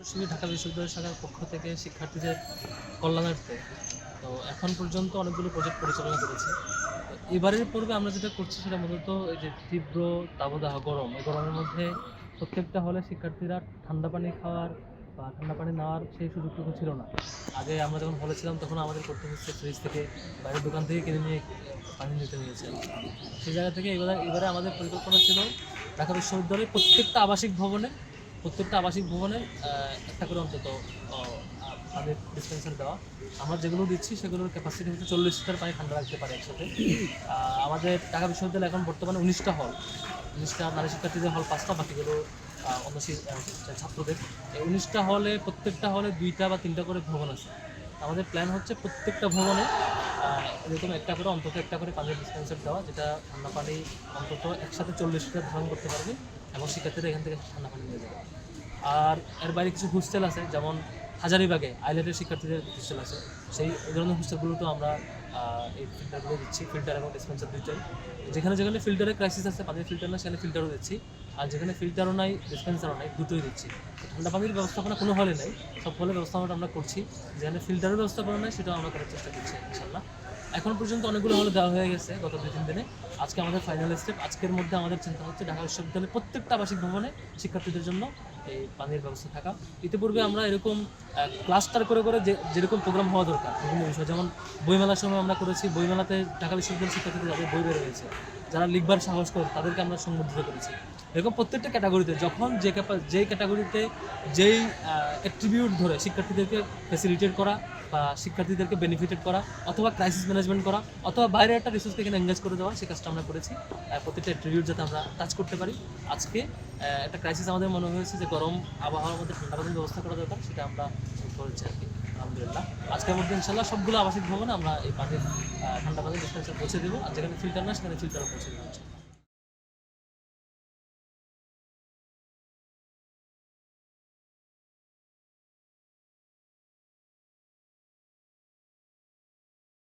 সরাসরি ঢাকা বিশ্ববিদ্যালয় শাখার পক্ষ থেকে শিক্ষার্থীদের কল্যাণার্থে। তো এখন পর্যন্ত অনেকগুলো প্রজেক্ট পরিচালনা করেছি। এবারের পূর্বে আমরা যেটা করছি সেটা মূলত এই যে তীব্র তাপদাহ গরম। এই গরমের মধ্যে প্রত্যেকটা হলে শিক্ষার্থীরা ঠান্ডা পানি খাওয়ার বা ঠান্ডা পানি নেওয়ার সেই সুযোগটুকু ছিল না। আগে আমরা যখন হলে ছিলাম, তখন আমাদের করতে হচ্ছে ফ্রিজ থেকে বাইরের দোকান থেকে কিনে নিয়ে পানি নিতে হয়েছে। সেই জায়গা থেকে এবারে এবারে আমাদের পরিকল্পনা ছিল ঢাকা বিশ্ববিদ্যালয়ের প্রত্যেকটা আবাসিক ভবনে প্রত্যেকটা আবাসিক ভবনে একটা করে অন্তত আমাদের ডিসপেন্সার দেওয়া। আমরা যেগুলো দিচ্ছি, সেগুলোর ক্যাপাসিটি হচ্ছে চল্লিশ লিটার পানি ঠান্ডা রাখতে পারে একসাথে। আমাদের ঢাকা বিশ্ববিদ্যালয় এখন বর্তমানে উনিশটা হল উনিশটা নারী শিক্ষার্থীদের হল পাঁচটা, বাকিগুলো অন্য ছাত্রদের। এই উনিশটা হলে প্রত্যেকটা হলে দুইটা বা তিনটা করে ভবন আছে। আমাদের প্ল্যান হচ্ছে প্রত্যেকটা ভবনে এরকম একটা করে, অন্তত একটা করে পানির ডিসপেন্সার দেওয়া, যেটা ঠান্ডা পানি অন্তত একসাথে চল্লিশ লিটার ধারণ করতে পারবে। এবং শিক্ষার্থীরা এখান থেকে ঠান্ডা পানি নিয়ে যাবে। আর এর বাইরে কিছু হোস্টেল আছে, যেমন হাজারিবাগে আইল্যান্ডের শিক্ষার্থীদের হোস্টেল আছে। সেই ধরনের হোস্টেলগুলোতেও আমরা এই ফিল্টারগুলো দিচ্ছি। ফিল্টার এবং ডিসপেন্সার দুইটাই। যেখানে যেখানে ফিল্টারের ক্রাইসিস আছে, পানির ফিল্টার না সেখানে ফিল্টারও দিচ্ছি। আর যেখানে ফিল্টারও নাই ডিসপেন্সারও নাই, দুটোই দিচ্ছি। ঠান্ডা পানির ব্যবস্থাপনা কোনো হলে নেই, সব হলে ব্যবস্থাপনাটা আমরা করছি। যেখানে ফিল্টারের ব্যবস্থাপনা নেই, সেটাও আমরা করার চেষ্টা করছি ইনশাল্লাহ এখন পর্যন্ত অনেকগুলো হলে দেওয়া হয়ে গেছে গত দুই তিন দিনে। আজকে আমাদের ফাইনাল স্টেপ আজকের মধ্যে আমাদের চিন্তা হচ্ছে ঢাকা বিশ্ববিদ্যালয়ের প্রত্যেকটা আবাসিক ভবনে শিক্ষার্থীদের জন্য এই পানির ব্যবস্থা থাকা। ইতিপূর্বে আমরা এরকম ক্লাস্টার করে করে যে, যেরকম প্রোগ্রাম হওয়া দরকার, বিভিন্ন বিষয়, যেমন বইমেলার সময় আমরা করেছি, বইমেলাতে ঢাকা বিশ্ববিদ্যালয়ের শিক্ষার্থীদের যাদের বই বের হয়েছে। যারা লিখবার সাহস করে, তাদেরকে আমরা সংবর্ধিত করেছি। এরকম প্রত্যেকটা ক্যাটাগরিতে যখন যে যেই ক্যাটাগরিতে যেই অ্যাট্রিবিউট ধরে শিক্ষার্থীদেরকে ফেসিলিটেট করা বা শিক্ষার্থীদেরকে বেনিফিটেড করা অথবা ক্রাইসিস ম্যানেজমেন্ট করা অথবা বাইরে একটা রিসোর্সকে এখানে এঙ্গেজ করে দেওয়া সেই কাজটা আমরা করেছি। আহ, প্রত্যেকটা অ্যাট্রিবিউট যাতে আমরা টাচ করতে পারি। আজকে একটা ক্রাইসিস আমাদের মনে হয়েছে যে গরম আবহাওয়ার মধ্যে ঠান্ডা পানির ব্যবস্থা করা দরকার সেটা আমরা করেছি আর কি আলহামদুলিল্লাহ। আজকের মধ্যে ইনশাল্লাহ সবগুলো আবাসিক ভবনে আমরা এই পানির ঠান্ডা পানির ডিসপেন্সার পৌঁছে দেবো। আর যেখানে ফিল্টার না সেখানে ফিল্টারও পৌঁছে দেবো ইনশাল্লাহ।